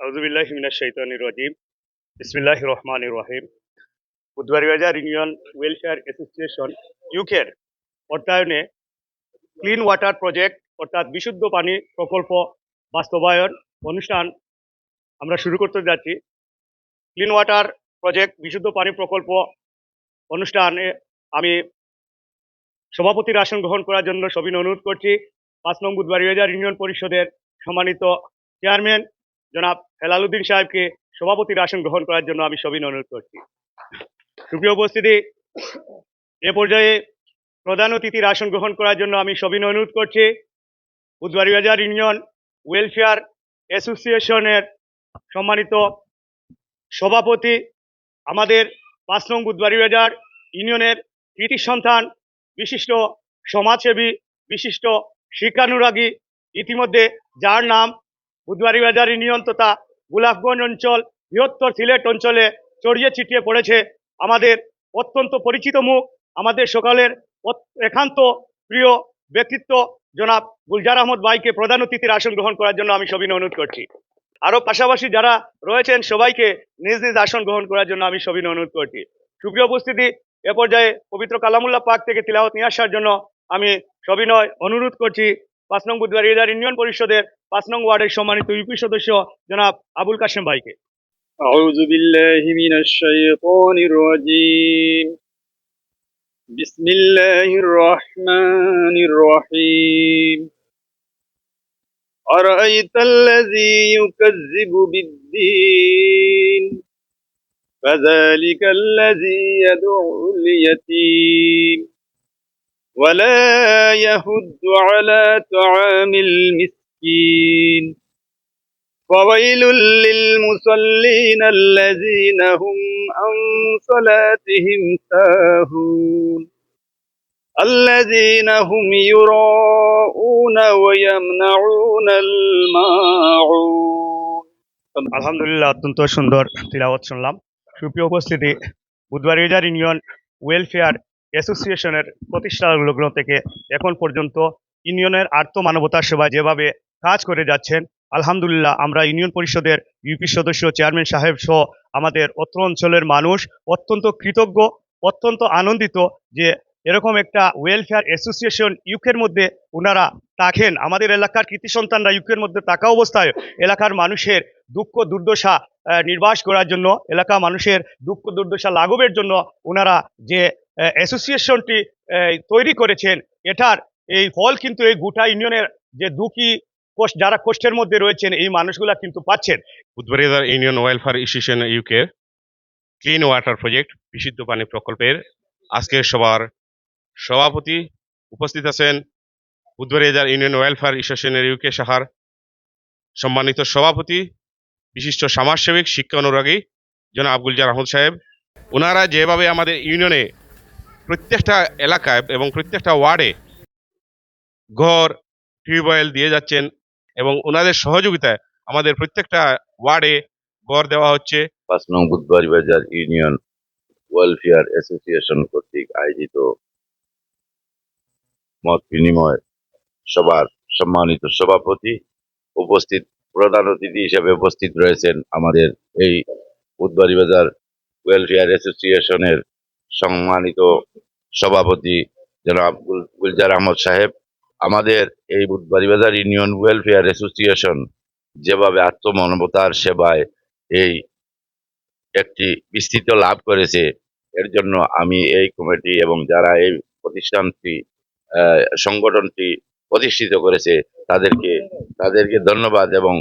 আউজুবিল্লাহ মিনাশ শৈতানির রাজিম। বিসমিল্লাহ রহমান রহিম। বুধবারিবাজার ইউনিয়ন ওয়েলফেয়ার অ্যাসোসিয়েশন ইউকের অর্থায়নে ক্লিন ওয়াটার প্রজেক্ট অর্থাৎ বিশুদ্ধ পানি প্রকল্প বাস্তবায়ন অনুষ্ঠান আমরা শুরু করতে যাচ্ছি। ক্লিন ওয়াটার প্রজেক্ট, বিশুদ্ধ পানি প্রকল্প অনুষ্ঠানে আমি সভাপতির আসন গ্রহণ করার জন্য সবিন অনুরোধ করছি। পাঁচ নং বুধবারিবাজার ইউনিয়ন পরিষদের সম্মানিত চেয়ারম্যান জনাব হেলালুদ্দিন সাহেবকে সভাপতির আসন গ্রহণ করার জন্য আমি সবিন অনুরোধ করছি। সুপ্রিয় উপস্থিতি, এ পর্যায়ে প্রধান অতিথির আসন গ্রহণ করার জন্য আমি সবিন অনুরোধ করছি। বুধবারিবাজার ইউনিয়ন ওয়েলফেয়ার অ্যাসোসিয়েশনের সম্মানিত সভাপতি, আমাদের পাঁচ নং বুধবারিবাজার ইউনিয়নের কৃতি সন্তান, বিশিষ্ট সমাজসেবী, বিশিষ্ট শিক্ষানুরাগী, ইতিমধ্যে যার নাম বুধবারিবাজার ইউনিয়ন নিয়ন্ত্রতা, গোলাপগঞ্জ অঞ্চল, বৃহত্তর সিলেট অঞ্চলে চড়িয়ে ছিটিয়ে পড়েছে আমাদের অত্যন্ত পরিচিত মুখ, আমাদের সকালের একান্ত প্রিয় ব্যক্তিত্ব জনাব গুলজার আহমদ ভাইকে প্রধান অতিথির আসন গ্রহণ করার জন্য আমি সবিনয় অনুরোধ করছি। আরও পাশাপাশি যারা রয়েছেন সবাইকে নিজ নিজ আসন গ্রহণ করার জন্য আমি সবিনয় অনুরোধ করছি। সুপ্রিয় উপস্থিতি, এ পর্যায়ে পবিত্র কালামুল্লাহ পাক থেকে তিলাওয়াত নিয়ে আসার জন্য আমি সবিনয় অনুরোধ করছি। পাঁচ নং বুধবারিয়ার ইউনিয়ন পরিষদের পাঁচ নং ওয়ার্ডের সম্মানিত ইউপি সদস্য জনাব আবুল কাশেম ভাইকে أعوذ بالله من الشيطان الرجيم بسم الله الرحمن الرحيم أرأيت الذي يكذب بالدين فذلك الذي يدعو اليتيم ولا يهد على طعام المسكين فويل للمصلين الذين هم عن صلاتهم ساهون الذين هم يراءون ويمنعون الماعون আলহামদুলিল্লাহ অত্যন্ত সুন্দর তিলাওয়াত শুনলাম সুপ্রিয় উপস্থিতি বুধবারিয়ার ইউনিয়ন ওয়েলফেয়ার অ্যাসোসিয়েশনের প্রতিষ্ঠা লগ্ন থেকে এখন পর্যন্ত ইউনিয়নের আর্থ মানবতার সেবায় যেভাবে কাজ করে যাচ্ছেন। আলহামদুলিল্লাহ, আমরা ইউনিয়ন পরিষদের ইউপি সদস্য, চেয়ারম্যান সাহেব সহ আমাদের অত্র অঞ্চলের মানুষ অত্যন্ত কৃতজ্ঞ, অত্যন্ত আনন্দিত যে এরকম একটা ওয়েলফেয়ার অ্যাসোসিয়েশন ইউকের মধ্যে ওনারা থাকেন। আমাদের এলাকার কৃতি সন্তানরা ইউকের মধ্যে থাকা অবস্থায় এলাকার মানুষের দুঃখ, দুর্দশা নির্বাস করার জন্য এলাকা মানুষের দুঃখ, দুর্দশা লাঘবের জন্য ওনারা যে অ্যাসোসিয়েশনটি তৈরি করেছেন, এটার এই ফল কিন্তু এই গোটা ইউনিয়নের যে দুঃখী কষ্ট যারা কষ্টের মধ্যে রয়েছেন, এই মানুষগুলা কিন্তু পাচ্ছেন। বুধবারিয়ার union welfare institution UK clean water project, বিশুদ্ধ পানি প্রকল্পের আজকের সবার সভাপতি উপস্থিত আছেন বুধবারিয়ার ইউনিয়ন ওয়েলফেয়ার ইনস্টিটিউশনের ইউকে শাখার সম্মানিত সভাপতি, বিশিষ্ট সমাজসেবিক, শিক্ষা অনুরাগী জন আব্দুল জার আহমদ সাহেব। ওনারা যেভাবে আমাদের ইউনিয়নে প্রত্যেকটা এলাকায় এবং প্রত্যেকটা ওয়ার্ডে ঘর, টিউবওয়েল দিয়ে যাচ্ছেন এবং ওনাদের সহযোগিতায় আমাদের প্রত্যেকটা ওয়ার্ডে ঘর দেওয়া হচ্ছে। পাঁচ নং বুধবাড়ি বাজার ইউনিয়ন ওয়েলফেয়ার অ্যাসোসিয়েশন কর্তৃক আয়োজিত মত বিনিময় সবার সম্মানিত সভাপতি উপস্থিত, প্রধান অতিথি হিসেবে উপস্থিত রয়েছেন আমাদের এই বুধবাড়ি বাজার ওয়েলফেয়ার অ্যাসোসিয়েশনের সম্মানিত সভাপতি জনাব গুলজার আহমদ সাহেব। আমাদের এই বাজার ইউনিয়ন ওয়েলফেয়ার অ্যাসোসিয়েশন যেভাবে আত্মমানবতার সেবায় এই একটি বিস্তৃত লাভ করেছে, এর জন্য আমি এই কমিটি এবং যারা এই প্রতিষ্ঠানটি সংগঠনটি প্রতিষ্ঠিত করেছে, তাদেরকে তাদেরকে ধন্যবাদ এবং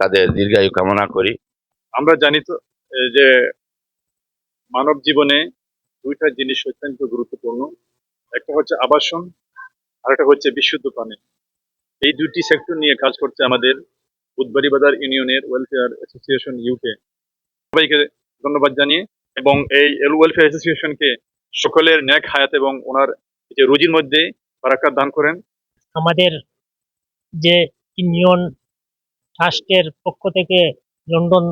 তাদের দীর্ঘায়ু কামনা করি। আমরা জানি তো যে মানব জীবনে দুইটা জিনিস অত্যন্ত গুরুত্বপূর্ণ। একটা হচ্ছে আবাসন আর একটা হচ্ছে বিশুদ্ধ পানি। এই দুটি সেক্টর নিয়ে কাজ করছে আমাদের বাজার ইউনিয়নের ওয়েলফেয়ার অ্যাসোসিয়েশন ইউকে সবাইকে ধন্যবাদ জানিয়ে এবং এই এল ওয়েলফেয়ার অ্যাসোসিয়েশনকে সকলের ন্যাক হায়াত এবং ওনার যে রুজির মধ্যে বারাকাত দান করেন। আমাদের যে ইউনিয়ন ট্রাস্টের পক্ষ থেকে লন্ডন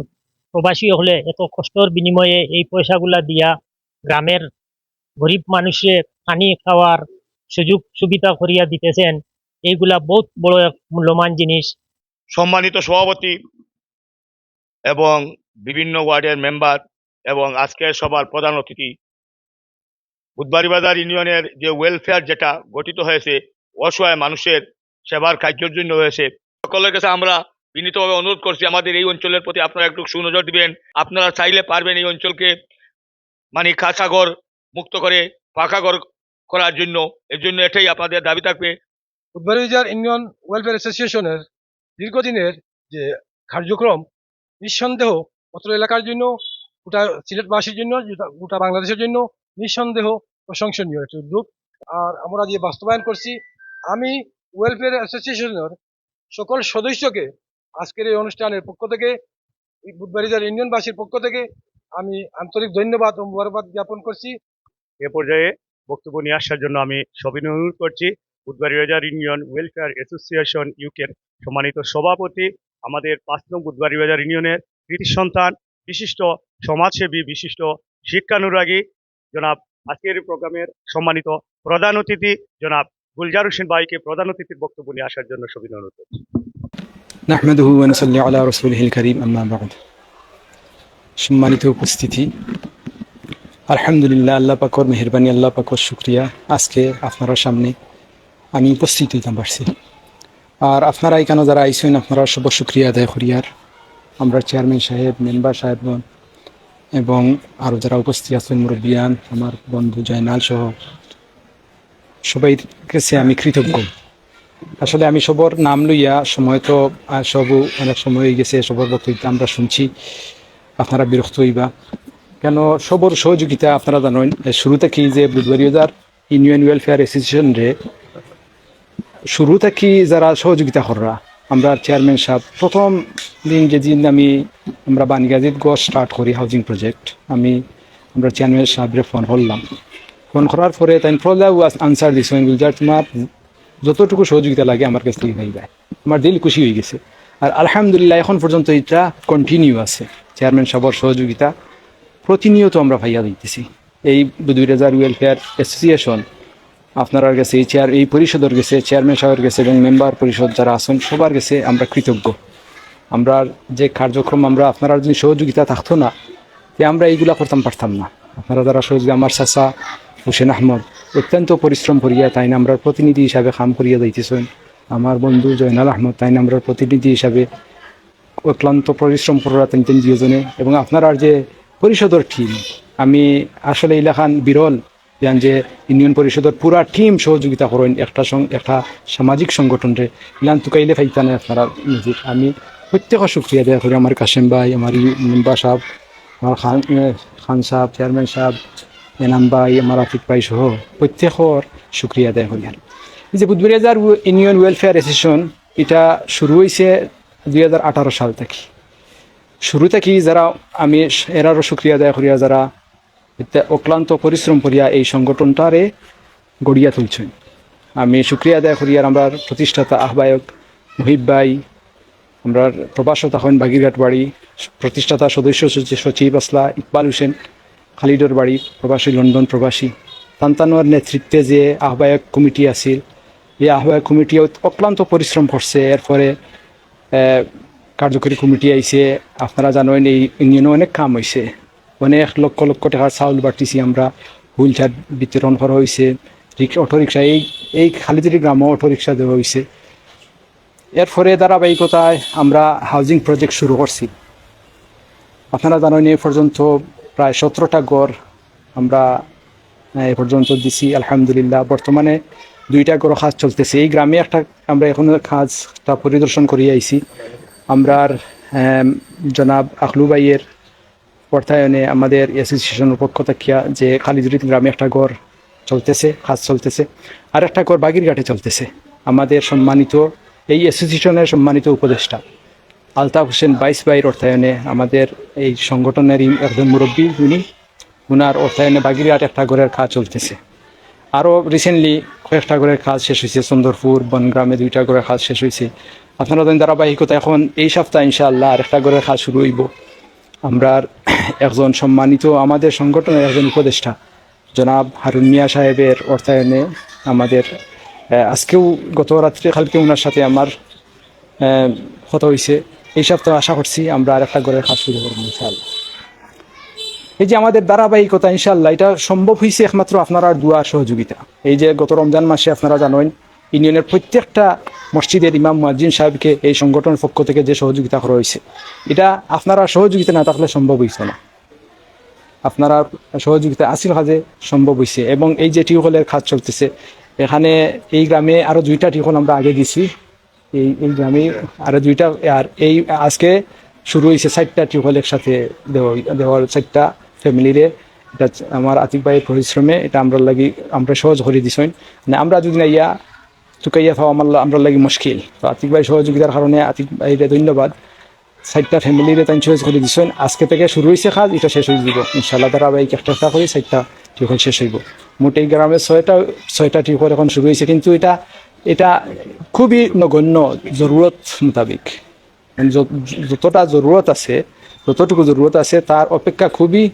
প্রবাসী হলে এত কষ্টর বিনিময়ে এই পয়সাগুলা দিয়া গ্রামের গরিব মানুষের পানি খাওয়ার সুযোগ সুবিধা করিয়া দিতেছেন। এইগুলা বহুত বড় এক মূল্যবান জিনিস। সম্মানিত সভাপতি এবং বিভিন্ন ওয়ার্ডের মেম্বার এবং আজকের সবার প্রধান অতিথি বুধবাড়িবাজার ইউনিয়নের যে ওয়েলফেয়ার যেটা গঠিত হয়েছে, অসহায় মানুষের সেবার কার্যের জন্য হয়েছে। সকলের কাছে আমরা বিনীতভাবে অনুরোধ করছি, আমাদের এই অঞ্চলের প্রতি আপনারা একটু সুনজর দিবেন। আপনারা চাইলে পারবেন এই অঞ্চলকে মানে কাঁচাঘর মুক্ত করে পাকাঘর করার জন্য এর জন্য এটাই আপনাদের দাবি থাকবে। উদ্বারিজার ইউনিয়ন ওয়েলফেয়ার অ্যাসোসিয়েশনের দীর্ঘদিনের যে কার্যক্রম নিঃসন্দেহ অত্র এলাকার জন্য গোটা সিলেটবাসীর জন্য গোটা- গোটা বাংলাদেশের জন্য নিঃসন্দেহ প্রশংসনীয় একটি উদ্যোগ। আর আমরা যে বাস্তবায়ন করছি আমি ওয়েলফেয়ার অ্যাসোসিয়েশনের সকল সদস্যকে আজকের এই অনুষ্ঠানের পক্ষ থেকে এই বুধবারিজার ইউনিয়নবাসীর পক্ষ থেকে আমি আন্তরিক ধন্যবাদ ও মুবারকবাদ জ্ঞাপন করছি। এ পর্যায়ে বক্তব্য নিয়ে আসার জন্য আমি সবিনয় অনুরোধ করছি। বুধবার রেজার ইউনিয়ন ওয়েলফেয়ার অ্যাসোসিয়েশন ইউকের সম্মানিত সভাপতি, আমাদের পাঁচ নং বুধবার রেজার ইউনিয়নের কৃতি সন্তান, বিশিষ্ট সমাজসেবী, বিশিষ্ট শিক্ষানুরাগী, জনাব আজকের প্রোগ্রামের সম্মানিত প্রধান অতিথি, জনাব গুলজার হোসেন ভাইকে প্রধান অতিথির বক্তব্য নিয়ে আসার জন্য সবিনয় অনুরোধ করছি। আলা রসুল হিল করিম, আম্মা সম্মানিত উপস্থিতি আলহামদুলিল্লাহ, আল্লাহ পাকর মেহরবানি, আল্লাহ পাকর শুক্রিয়া। আজকে আপনারা সামনে আমি উপস্থিত হইতাম পারছি। আর আপনারা এখানে যারা আইসেন আপনারা সব শুক্রিয়া আদায় করিয়ার আমরা চেয়ারম্যান সাহেব, মেম্বার সাহেবগণ এবং আরও যারা উপস্থিত আছেন, মুরব্বিয়ান, আমার বন্ধু জয়নাল সহ সবাই কাছে আমি কৃতজ্ঞ। আসলে আমি সবর নাম লইয়া সময় তো সব অনেক সময় হয়ে গেছে, সবর বক্তৃতা আমরা শুনছি। আপনারা বিরক্ত হইবা। কেন সবর সহযোগিতা আপনারা জানেন শুরু থেকেই যে বুধবারিয়ার ইউনিয়ন ওয়েলফেয়ার অ্যাসোসিয়েশন রে, শুরু থেকেই যারা সহযোগিতা কররা, আমরা চেয়ারম্যান সাহেব, প্রথম দিন যেদিন আমি, আমরা বানিগাজিত গছ স্টার্ট করি হাউজিং প্রজেক্ট আমি, আমরা চেয়ারম্যান সাহেবরে ফোন করলাম। ফোন করার পরে তাই ফলাও আনসার দিছেন গুলজার তোমার যতটুকু সহযোগিতা লাগে আমার কাছ থেকে যায় আমার দিল খুশি হয়ে গেছে। আর আলহামদুলিল্লাহ এখন পর্যন্ত এটা কন্টিনিউ আছে। চেয়ারম্যান সাহেবের সহযোগিতা প্রতিনিয়ত আমরা ভাইয়া দিতেছি। এই দুই হাজার ওয়েলফেয়ার অ্যাসোসিয়েশন আপনার কাছে এই চেয়ার এই পরিষদের গেছে চেয়ারম্যান সাহেবের গেছে এবং মেম্বার পরিষদ যারা আছেন, সবার কাছে আমরা কৃতজ্ঞ। আমরা যে কার্যক্রম আমরা, আপনারা যদি সহযোগিতা থাকতো না তে আমরা এইগুলা করতাম পারতাম না। আপনারা যারা সহযোগী, আমার চাচা হোসেন আহমদ, অত্যন্ত পরিশ্রম করিয়া তাই না আমরা প্রতিনিধি হিসাবে কাম করিয়া যাইতেছেন। আমার বন্ধু জয়নাল আহমদ তাই না আমরা প্রতিনিধি হিসাবে অক্লান্ত পরিশ্রম করা তিন তিন দুজনে এবং আপনার যে পরিষদের টিম আমি আসলে এলাকান বিরল জান যে ইউনিয়ন পরিষদের পুরা টিম সহযোগিতা করেন একটা একটা সামাজিক সংগঠনরে ইলান তুকাইলে ফাইতানে আপনারা নিজে। আমি প্রত্যেক শুক্রিয়া দেয়া করি, আমার কাশেম ভাই, আমার মেম্বার সাহেব, আমার খান খান সাহেব চেয়ারম্যান সাহেব, এনাম ভাই, আমার আফিক ভাই সহ প্রত্যেকর শুক্রিয়া দেয়া করি। আর যে বুধবারিয়াজার ইউনিয়ন ওয়েলফেয়ার অ্যাসোসিয়েশন এটা শুরু হয়েছে দুই হাজার আঠারো সাল থেকে। শুরু থেকে যারা আমি এরারও শুক্রিয়া দেয়া করিয়া যারা অক্লান্ত পরিশ্রম করিয়া এই সংগঠনটারে গড়িয়া তুলছেন। আমি শুক্রিয়া দেয়া করিয়ার আমরা প্রতিষ্ঠাতা আহ্বায়ক মুহিব ভাই আমরা প্রবাসত এখন বাগিরঘাট বাড়ি, প্রতিষ্ঠাতা সদস্য সচিব- আসলা ইকবাল হোসেন খালিদর বাড়ি, প্রবাসী লন্ডন প্রবাসী। তান্তানোয়ার নেতৃত্বে যে আহ্বায়ক কমিটি আছিল, এই আহ্বায়ক কমিটি অক্লান্ত পরিশ্রম করছে। এরপরে কার্যকরী কমিটি আইছে, আপনারা জানেন এই ইউনিয়নে অনেক কাম হয়েছে অনেক লক্ষ লক্ষ টাকার চাউল বাটিছি আমরা, হুইল চেয়ার বিতরণ করা হয়েছে রিক্সা অটোরিক্সা এই এই খালিদিরি গ্রামও অটোরিক্সা দেওয়া হয়েছে এরপরে ধারাবাহিকতায় আমরা হাউজিং প্রজেক্ট শুরু করছি। আপনারা জানেন এই পর্যন্ত প্রায় সতেরোটা গড় আমরা, এ পর্যন্ত দিছি, আলহামদুলিল্লাহ। বর্তমানে দুইটা গড় কাজ চলতেছে। এই গ্রামে একটা, আমরা এখনও কাজটা পরিদর্শন করিয়ে আইছি। আমরা জনাব আখলু ভাইয়ের অর্থায়নে আমাদের অ্যাসোসিয়েশনের পক্ষ থেকে যে খালিজুরিত গ্রামে একটা ঘর চলতেছে কাজ চলতেছে, আর একটা গড় বাগিরঘাটে চলতেছে। আমাদের সম্মানিত, এই অ্যাসোসিয়েশনের সম্মানিত উপদেষ্টা আলতাফ হোসেন বাইশ ভাইয়ের অর্থায়নে আমাদের এই সংগঠনের একজন মুরব্বী, উনি ওনার অর্থায়নে বাগিরহাট একটা ঘরের কাজ চলতেছে। আরও রিসেন্টলি কয়েকটা ঘরের কাজ শেষ হয়েছে সুন্দরপুর, বনগ্রামে দুইটা ঘরের কাজ শেষ হয়েছে আপনারা জানেন ধারাবাহিকতা এখন এই সপ্তাহে ইনশাআল্লাহ আর একটা ঘরের কাজ শুরু হইব। আমরা একজন সম্মানিত আমাদের সংগঠনের একজন উপদেষ্টা, জনাব হারুন মিয়া সাহেবের অর্থায়নে আমাদের আজকেও গত রাত্রে কালকে ওনার সাথে আমার কত হয়েছে এই সপ্তাহে আশা করছি আমরা আর একটা ঘরের কাজ শুরু করব ইনশাআল্লাহ। এই যে আমাদের ধারাবাহিকতা ইনশাল্লাহ এটা সম্ভব হয়েছে একমাত্র আপনার দুয়ার সহযোগিতা। এই যে গত রমজান মাসে আপনারা জানেন, ইউনিয়নের প্রত্যেকটা মসজিদের ইমাম মুয়াজ্জিন সাহেবকে এই সংগঠনের পক্ষ থেকে যে সহযোগিতা করা হয়েছে, এটা আপনারা সহযোগিতা না থাকলে সম্ভব হয়েছে না। আপনারা সহযোগিতা আসিল কাজে সম্ভব হয়েছে এবং এই যে টিউবওয়েলের কাজ চলতেছে, এখানে এই গ্রামে আরও দুইটা টিউবওয়েল আমরা আগে দিছি। এই এই গ্রামে আরও দুইটা, আর এই আজকে শুরু হয়েছে চারটা টিউবওয়েল একসাথে দেওয়া দেওয়ার চারটা। ফ্যামিলিরে, এটা আমার আতিক ভাইয়ের পরিশ্রমে, এটা আমরা লাগি, আমরা সহজ করে দিছেন মানে আমরা যদি না ইয়া চুকাইয়া খাওয়া আমার আমরা লাগি মুশকিল। তো আতিক ভাই সহযোগিতার কারণে আতিক ভাইরে ধন্যবাদ। চারটা ফ্যামিলিরে তাই সহজ করে দিছেন আজকে থেকে শুরু হয়েছে কাজ, এটা শেষ হয়ে যাব ইনশাল্লাহ ধারাবাহিক একটা একটা করে চারটা টিউবওয়েল শেষ হইব। মোট এই গ্রামে ছয়টা ছয়টা টিউবওয়েল এখন শুরু হয়েছে কিন্তু এটা এটা খুবই নগণ্য জরুরত মোতাবিক। যত- যতটা জরুরত আছে, যতটুকু জরুরত আছে, তার অপেক্ষা খুবই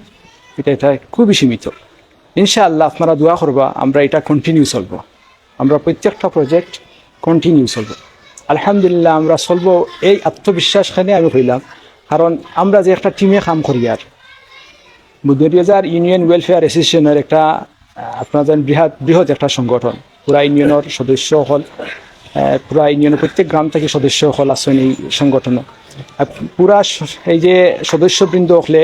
এটা এটা খুবই সীমিত। ইনশাআল্লাহ আপনারা দোয়া করবা, আমরা এটা কন্টিনিউ চলব। আমরা প্রত্যেকটা প্রজেক্ট কন্টিনিউ চলব। আলহামদুলিল্লাহ আমরা চলব এই আত্মবিশ্বাসখানে আমি হইলাম। কারণ আমরা যে একটা টিমে কাম করি আর। বুদ্ধরিয়াজার ইউনিয়ন ওয়েলফেয়ার অ্যাসোসিয়েশনের একটা আপনার জানেন বৃহৎ বৃহৎ একটা সংগঠন। পুরা ইউনিয়নের সদস্য হল পুরা ইউনিয়নের প্রত্যেক গ্রাম থেকে সদস্য হল আছেন এই সংগঠনে। পুরা এই যে সদস্যবৃন্দ হলে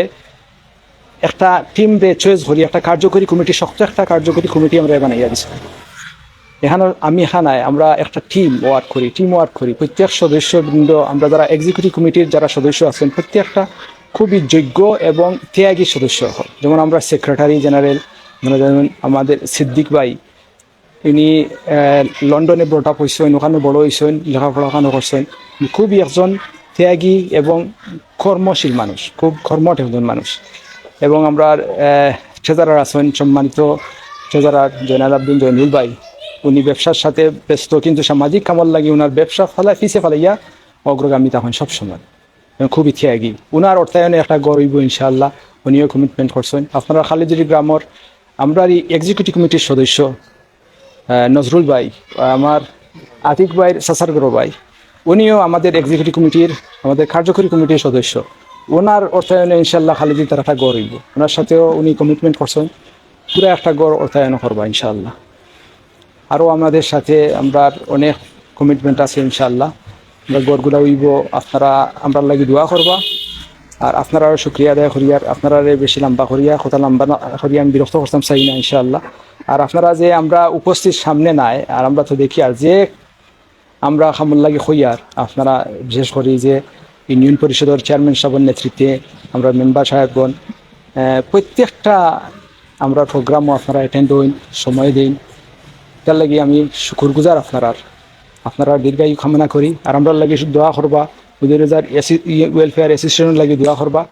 একটা টিম রে চয়েস করি, একটা কার্যকরী কমিটি শক্ত একটা কার্যকরী কমিটি আমরা বানাইয়া দিছি। এখানে আমি এখানায় আমরা একটা টিম ওয়ার্ক করি টিম ওয়ার্ক করি। প্রত্যেক সদস্যবৃন্দ, আমরা যারা এক্সিকিউটিভ কমিটির যারা সদস্য আছেন, প্রত্যেকটা খুবই যোগ্য এবং ত্যাগী সদস্য হল যেমন আমরা সেক্রেটারি জেনারেল মনে যেমন আমাদের সিদ্দিক ভাই, ইনি লন্ডনে ব্রট আপ হয়েছেন ওখানে বড় হয়েছেন লেখাপড়া ওখানে করছেন। খুবই একজন ত্যাগী এবং কর্মশীল মানুষ, খুব কর্মঠ একজন মানুষ। এবং আমরা ট্রেজারার আছেন সম্মানিত ট্রেজারার জয়নাল আব্দিন জয়নুল ভাই, উনি ব্যবসার সাথে ব্যস্ত, কিন্তু সামাজিক কামল লাগি ওনার ব্যবসা ফেলা পিছে ফেলাইয়া অগ্রগামী তখন সবসময়। খুবই ত্যাগী। উনার অর্থায়নে একটা গরিব ইনশাআল্লাহ, উনিও কমিটমেন্ট করছেন। আপনারা খালিদুরি গ্রামর, আমরা এই এক্সিকিউটিভ কমিটির সদস্য নজরুল ভাই, আমার আতিক ভাইয়ের সাসারগর ভাই, উনিও আমাদের এক্সিকিউটিভ কমিটির আমাদের কার্যকরী কমিটির সদস্য। ওনার অর্থায়নে ইনশাল্লাহ খালিদি তার একটা গড় হইব। ওনার সাথেও উনি কমিটমেন্ট করছেন। পুরো একটা গড় অর্থায়ন করবা ইনশাল্লাহ আরও আমাদের সাথে আমরা অনেক কমিটমেন্ট আছে ইনশাল্লাহ আমরা গড়গুলা উইব, আপনারা আমরা লাগি দোয়া করবা। আর আপনারা শুক্রিয়া আদায় করিয়ার আপনারা বেশি লম্বা করিয়া, কথা লম্বা না করিয়া আমি বিরক্ত করতাম, চাই না ইনশাল্লাহ আর আপনারা যে আমরা উপস্থিত সামনে নাই, আর আমরা তো দেখি, আর যে আমরা খামুল লাগি হইয়ার আপনারা বিশেষ করি যে ইউনিয়ন পরিষদের চেয়ারম্যান সাহেবের নেতৃত্বে আমরা মেম্বার সাহেবগণ প্রত্যেকটা আমরা প্রোগ্রামও আপনারা অ্যাটেন্ড হইন সময় দিন। তার লাগি আমি শুকুর গুজার আপনার আপনারা দীর্ঘায়ু কামনা করি। আর আমরা লাগি দোয়া করবা দুই হাজার ওয়েলফেয়ার অ্যাসোসিয়েশনের লাগি দোয়া করবা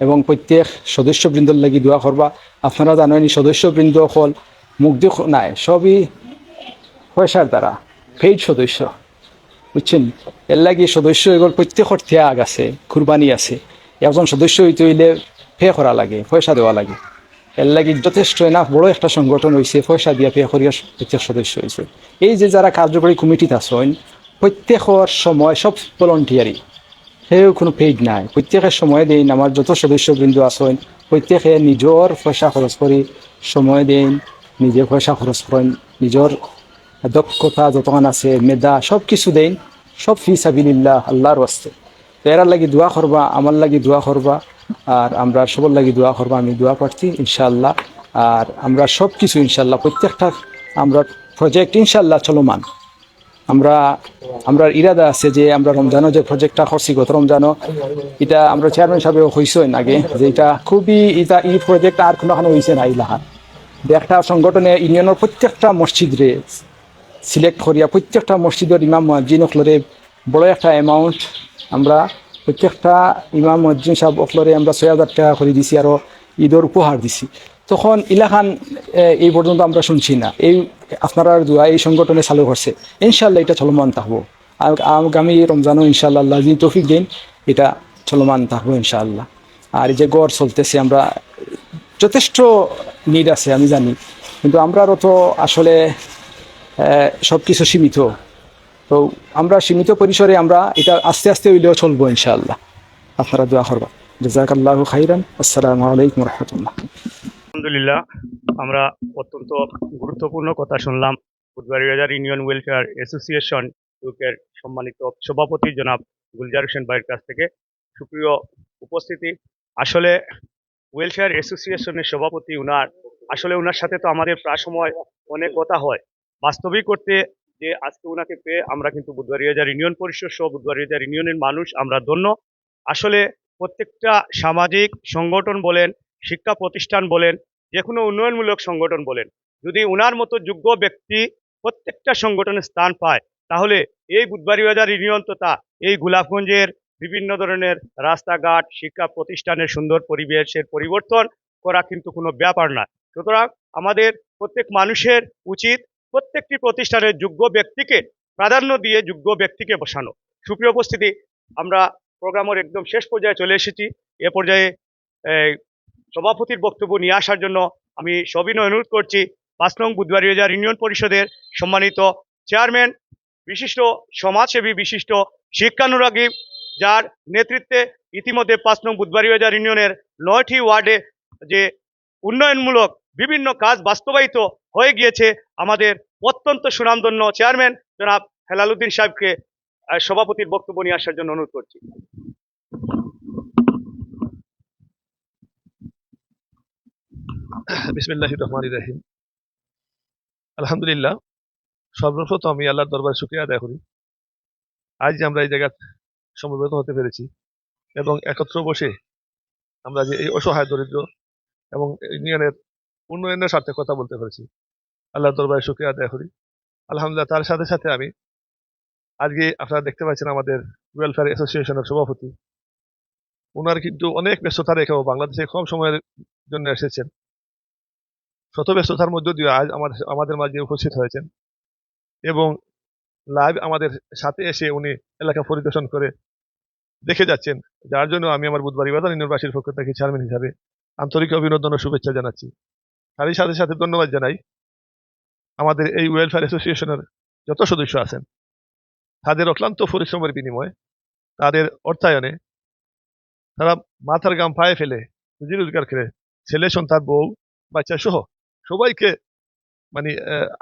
এবং প্রত্যেক সদস্যবৃন্দর লাগি দোয়া করবা। আপনারা জানেন সদস্যবৃন্দ হল মুগ্ধ নাই সবই পয়সার দ্বারা পেইড সদস্য। বুঝছেন? এর লাগি সদস্য এগুলো প্রত্যেকের ত্যাগ আছে, কুরবানি আছে। একজন সদস্য হইতে হইলে পে করা লাগে, পয়সা দেওয়া লাগে। এর লাগি যথেষ্ট না বড় একটা সংগঠন হয়েছে পয়সা দিয়া পে করিয়া প্রত্যেক সদস্য হয়েছে এই যে যারা কার্যকরী কমিটিতে আছেন, প্রত্যেকের সময় সব ভলন্টিয়ারি সেও কোনো পেইড নাই। প্রত্যেকের সময় দেন আমার যত সদস্যবৃন্দ আছেন, প্রত্যেকে নিজের পয়সা খরচ করি সময় দেন নিজে পয়সা খরচ করেন, নিজের দক্ষতা যতক্ষণ আছে, মেধা সব কিছু দেন, সব ফি সাবিল্লাহ আল্লাহর ওয়াস্তে। তো এরার লাগি দোয়া করবা, আমার লাগি দোয়া করবা, আর আমরা সবার লাগি দোয়া করবা, আমি দোয়া করছি, ইনশাআল্লাহ। আর আমরা সব কিছু ইনশাল্লাহ প্রত্যেকটা আমরা প্রজেক্ট ইনশাল্লাহ চলমান। আমরা আমরা ইরাদা আছে যে আমরা রমজানও যে প্রজেক্টটা করছি, গত রমজানও, এটা আমরা চেয়ারম্যান সাহেব হয়েছেন আগে, যে এটা খুবই, এটা এই প্রজেক্ট আর কোনোখানে হয়েছে না ইলাহান একটা সংগঠনে, ইউনিয়নের প্রত্যেকটা মসজিদ রে সিলেক্ট করিয়া প্রত্যেকটা মসজিদের ইমাম মসজিদ অকলরে বড় একটা অ্যামাউন্ট আমরা প্রত্যেকটা ইমাম মসজিদ সাহেব অকলরে আমরা ছয় হাজার টাকা করে দিছি আরও ঈদের উপহার দিছি। তখন ইলাখান এই পর্যন্ত আমরা শুনছি না। এই আপনারা দোয়া এই সংগঠনে চালু করছে। ইনশাল্লাহ এটা চলমান থাকব। আগামী রমজানও ইনশাল্লাহ আল্লাহ যদি তৌফিক দিন, এটা চলমান থাকব ইনশাআল্লাহ। আর যে গড় চলতেছে, আমরা যথেষ্ট নিড আছে, আমি জানি। কিন্তু আমরারও তো আসলে সব কিছু সীমিত। তো আমরা সীমিত পরিসরে আমরা এটা আস্তে আস্তে হইলেও চলবো ইনশাআল্লাহ। আপনারা দোয়া করবা জাজাকাল্লাহু খাইরান। আসসালামু আলাইকুম রহমতুল্লাহ। আলহামদুলিল্লাহ, আমরা অত্যন্ত গুরুত্বপূর্ণ কথা শুনলাম। বুধবাড়িবাজার ইউনিয়ন ওয়েলফেয়ার অ্যাসোসিয়েশন ইউকের সম্মানিত সভাপতি জনাব গুলজার হোসেন ভাইয়ের কাছ থেকে সুপ্রিয় উপস্থিতি। আসলে ওয়েলফেয়ার অ্যাসোসিয়েশনের সভাপতি উনার, আসলে উনার সাথে তো আমাদের প্রায় সময় অনেক কথা হয়। বাস্তবিক করতে যে আজকে ওনাকে পেয়ে আমরা কিন্তু বুধবাড়িবাজার ইউনিয়ন পরিষদ সহ বুধবাড়িবাজার ইউনিয়নের মানুষ আমরা ধন্য। আসলে প্রত্যেকটা সামাজিক সংগঠন বলেন, শিক্ষা প্রতিষ্ঠান বলেন যে কোনো উন্নয়নমূলক সংগঠন বলেন, যদি ওনার মতো যোগ্য ব্যক্তি প্রত্যেকটা সংগঠনে স্থান পায়, তাহলে এই বুধবাড়িবাজার ইউনিয়ন তথা এই গোলাপগঞ্জের বিভিন্ন ধরনের রাস্তাঘাট, শিক্ষা প্রতিষ্ঠানের সুন্দর পরিবেশের পরিবর্তন করা কিন্তু কোনো ব্যাপার না সুতরাং আমাদের প্রত্যেক মানুষের উচিত প্রত্যেকটি প্রতিষ্ঠানের যোগ্য ব্যক্তিকে প্রাধান্য দিয়ে যোগ্য ব্যক্তিকে বসানো। সুপ্রিয় উপস্থিতি, আমরা প্রোগ্রামের একদম শেষ পর্যায়ে চলে এসেছি। এ পর্যায়ে সভাপতির বক্তব্য নিয়ে আসার জন্য আমি সবিনয় অনুরোধ করছি। পাঁচ নং বুধবাড়িবাজার ইউনিয়ন পরিষদের সম্মানিত চেয়ারম্যান, বিশিষ্ট সমাজসেবী, বিশিষ্ট শিক্ষানুরাগী, যার নেতৃত্বে ইতিমধ্যে পাঁচ নং বুধবাড়িবাজার ইউনিয়নের নয়টি ওয়ার্ডে যে উন্নয়নমূলক বিভিন্ন কাজ বাস্তবায়িত হয়ে গিয়েছে, আমাদের অত্যন্ত সুনামধন্য চেয়ারম্যান জনাব হেলালুদ্দিন সাহেবকে সভাপতির বক্তব্য নিয়ে আসার জন্য অনুরোধ করছি। আলহামদুলিল্লাহ, সর্বপ্রথম আমি আল্লাহর দরবার শুক্রিয়া আদায় করি। আজ আমরা এই জায়গা সমবেত হতে পেরেছি এবং একত্র বসে আমরা যে এই অসহায়, দরিদ্র এবং ইউনিয়নের উন্নয়নের স্বার্থে কথা বলতে পেরেছি। আল্লাহর দরবারে শুক্রিয়া আদায় করি। আলহামদুলিল্লাহ, তার সাথে সাথে আমি আজকে আপনারা দেখতে পাচ্ছেন আমাদের ওয়েলফেয়ার অ্যাসোসিয়েশনের সভাপতি। ওনার কিন্তু অনেক ব্যস্ততা রেখেও বাংলাদেশে কম সময়ের জন্য এসেছেন। শত ব্যস্ততার মধ্য দিয়ে আজ আমাদের আমাদের মাঝে উপস্থিত হয়েছেন এবং লাইভ আমাদের সাথে এসে উনি এলাকা পরিদর্শন করে দেখে যাচ্ছেন। যার জন্য আমি আমার বুধবার বাজার ইউনিভার্সিটির পক্ষ থেকে চেয়ারম্যান হিসাবে আন্তরিক অভিনন্দন ও শুভেচ্ছা জানাচ্ছি। তারই সাথে সাথে ধন্যবাদ জানাই আমাদের এই ওয়েলফেয়ার অ্যাসোসিয়েশনের যত সদস্য আছেন তাদের অক্লান্ত পরিশ্রমের বিনিময়ে তাদের অর্থায়নে তারা মাথার গাম পায়ে ফেলে রুজি রোজগার করে ছেলে, সন্তান, বউ, বাচ্চা সহ সবাইকে মানে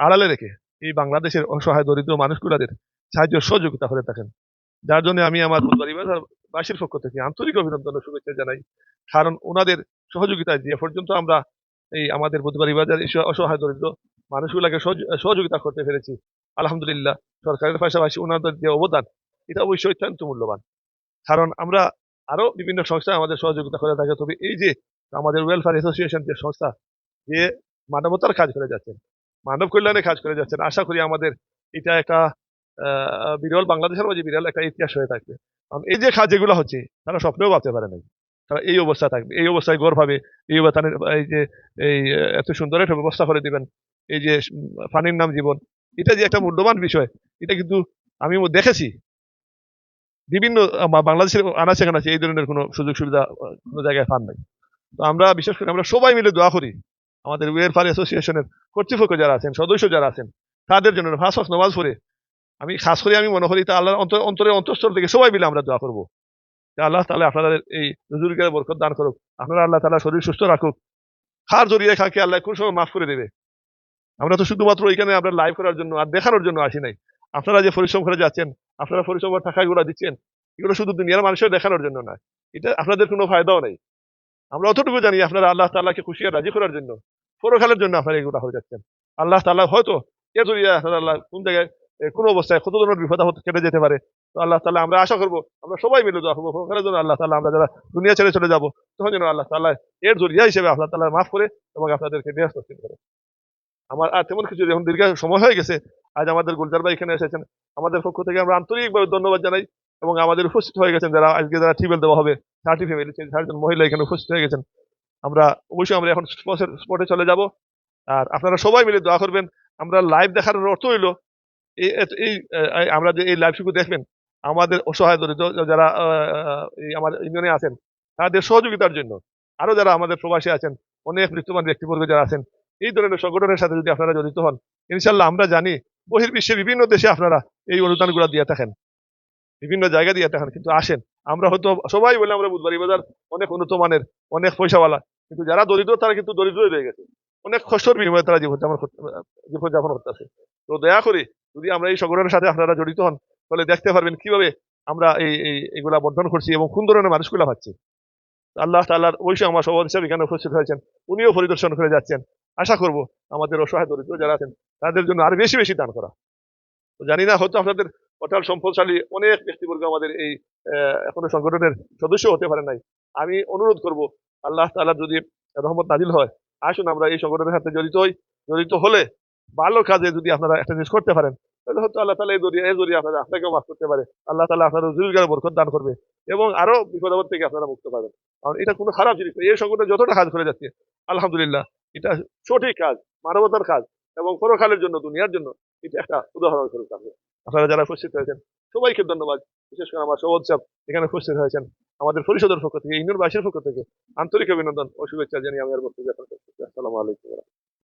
আড়ালে রেখে এই বাংলাদেশের অসহায়, দরিদ্র মানুষগুলাদের সাহায্য সহযোগিতা করে থাকেন। যার জন্য আমি আমার বাসীর পক্ষ থেকে আন্তরিক অভিনন্দন শুভেচ্ছা জানাই। কারণ ওনাদের সহযোগিতায় যে পর্যন্ত আমরা এই আমাদের বুধবাড়ি বাজার অসহায়, দরিদ্র মানুষগুলাকে সহযোগিতা করতে পেরেছি। আলহামদুলিল্লাহ, সরকারের পাশাপাশি ওনাদের যে অবদান, এটা অবশ্যই অত্যন্ত মূল্যবান। কারণ আমরা আরও বিভিন্ন সংস্থা আমাদের সহযোগিতা করে থাকে। তবে এই যে আমাদের ওয়েলফেয়ার অ্যাসোসিয়েশন যে সংস্থা, যে মানবতার কাজ করে যাচ্ছেন, মানব কল্যাণে কাজ করে যাচ্ছেন, আশা করি আমাদের এটা একটা বিরল বাংলাদেশের মাঝে বিরল একটা ইতিহাস হয়ে থাকবে। কারণ এই যে কাজ যেগুলো হচ্ছে, তারা স্বপ্নেও ভাবতে পারে নাই। তারা এই অবস্থা থাকবে, এই অবস্থায় গড় পাবে এই অবস্থানে এই যে, এই, এত সুন্দর একটা ব্যবস্থা করে দিবেন। এই যে পানির নাম জীবন, এটা যে একটা মূল্যবান বিষয়, এটা কিন্তু আমি দেখেছি। বিভিন্ন বাংলাদেশের আনাচে কানাচে এই ধরনের কোনো সুযোগ সুবিধা কোনো জায়গায় পান নাই। তো আমরা, বিশেষ করে আমরা সবাই মিলে দোয়া করি, আমাদের ওয়েলফেয়ার অ্যাসোসিয়েশনের কর্তৃপক্ষ যারা আছেন, সদস্য যারা আছেন, তাদের জন্য ফাঁস ফাঁস নমাজ পড়ে আমি খাস করে আমি মনে করি তা আল্লাহর অন্তর অন্তরে অন্তঃস্থল থেকে সবাই মিলে আমরা দোয়া করব। আল্লাহ তাহলে আপনাদের এই রুজুরিকে বরকত দান করুক, আপনারা আল্লাহ তালা শরীর সুস্থ রাখুক। খার জড়িয়ে খাকে আল্লাহ কোন সময় মাফ করে দেবে। আমরা তো শুধুমাত্র এখানে আমরা লাইভ করার জন্য আর দেখানোর জন্য আসি নাই। আপনারা যে পরিশ্রম করে যাচ্ছেন, আপনারা পরিশ্রম টাকা এগুলো দিচ্ছেন, এগুলো শুধু দুনিয়ার মানুষের দেখানোর জন্য নয়। এটা আপনাদের কোনো ফায়দাও নেই। আমরা অতটুকু জানি আপনারা আল্লাহ তাআলাকে খুশি আর রাজি করার জন্য, পরকালের জন্য আপনারা এগুলো হয়ে যাচ্ছেন। আল্লাহ তাআলা হয়তো এ জড়িয়ে আপনারা আল্লাহ কোন জায়গায় কোন অবস্থায় কত ধরনের বিপদ কেটে যেতে পারে। তো আল্লাহ তাআলা আমরা আশা করব, আমরা সবাই মিলে দোয়া করব, পরকালের জন্য আল্লাহ তাআলা আমরা যারা দুনিয়া ছেড়ে চলে যাব, তখন যেন আল্লাহ তাআলা এর জড়িয়া হিসেবে আল্লাহ তাআলা মাফ করে এবং আপনাদেরকে নিয়ে করে আমার, আর তেমন কিছু যখন দীর্ঘ সময় হয়ে গেছে, আজ আমাদের গুলজার ভাই এখানে এসেছেন। আমাদের পক্ষ থেকে আমরা আন্তরিকভাবে ধন্যবাদ জানাই এবং আমাদের উপস্থিত হয়ে গেছেন যারা আজকে যারা টিবেল দেওয়া হবে থার্টি ফ্যামিলি চারজন মহিলা এখানে উপস্থিত হয়ে গেছেন। আমরা, অবশ্যই আমরা এখন স্পটে চলে যাব। আর আপনারা সবাই মিলে দোয়া করবেন, আমরা লাইভ দেখার অর্থ হইল, এই এই আমরা যে এই লাইভটুকু দেখবেন, আমাদের অসহায় দরিদ্র যারা আমার ইউনিয়নে আছেন, তাদের সহযোগিতার জন্য। আরও যারা আমাদের প্রবাসী আছেন, অনেক মৃত্যুমান ব্যক্তিবর্গ যারা আছেন এই ধরনের সংগঠনের সাথে যদি আপনারা জড়িত হন ইনশাল্লাহ আমরা জানি বহির্বিশ্বে বিভিন্ন দেশে আপনারা এই অনুদানগুলো দিয়ে থাকেন। বিভিন্ন জায়গা দিয়ে থাকেন, কিন্তু আসেন। আমরা হয়তো সবাই বলে আমরা বুধবাড়ি বাজার অনেক উন্নত মানের, অনেক পয়সাওয়ালা, কিন্তু যারা দরিদ্র তারা কিন্তু দরিদ্রই রয়ে গেছে। অনেক কষ্টর বিনিময়ে তারা জীবনযাপন জীবনযাপন করতেছে। তো দয়া করে যদি আমরা এই সংগঠনের সাথে আপনারা জড়িত হন, তাহলে দেখতে পারবেন কীভাবে আমরা এই এই এগুলা বর্ধন করছি এবং কোন ধরনের মানুষগুলা পাচ্ছি। আল্লাহ তাল্লাহর অবশ্যই আমার সভাপতি সাহেব এখানে উপস্থিত হয়েছেন, উনিও পরিদর্শন করে যাচ্ছেন। আশা করব আমাদের অসহায় দরিদ্র যারা আছেন, তাদের জন্য আরও বেশি বেশি দান করা। জানি না, হয়তো আপনাদের অটাল সম্পদশালী অনেক ব্যক্তিবর্গ আমাদের এই এখনও সংগঠনের সদস্য হতে পারে নাই। আমি অনুরোধ করব, আল্লাহ তাআলা যদি রহমত নাজিল হয়, আসুন আমরা এই সংগঠনের সাথে জড়িত হই। জড়িত হলে ভালো কাজে যদি আপনারা একটা জিনিস করতে পারেন, তাহলে হয়তো আল্লাহ তালা এই জড়িয়ে এই জড়িয়ে আপনারা, আপনাকেও মাফ করতে পারে। আল্লাহ তালা আপনার রোজগার বরকত দান করবে এবং আরও বিপদাবদ থেকে আপনারা মুক্ত পাবেন। কারণ এটা কোনো খারাপ জিনিস। এই সংগঠন যতটা কাজ করে যাচ্ছে, আলহামদুলিল্লাহ। এটা সঠিক কাজ, মানবতার কাজ এবং পরকালের জন্য, দুনিয়ার জন্য এটা একটা উদাহরণ স্বরূপ থাকবে আপনারা যারা উপস্থিত হয়েছেন, সবাইকে ধন্যবাদ। বিশেষ করে আমার সহজ সাহেব এখানে উপস্থিত হয়েছেন। আমাদের পরিষদের পক্ষ থেকে ইউনিয়নবাসীর পক্ষ থেকে আন্তরিক অভিনন্দন ও শুভেচ্ছা জানিয়ে আমি আর বক্তব্য আসসালামু আলাইকুম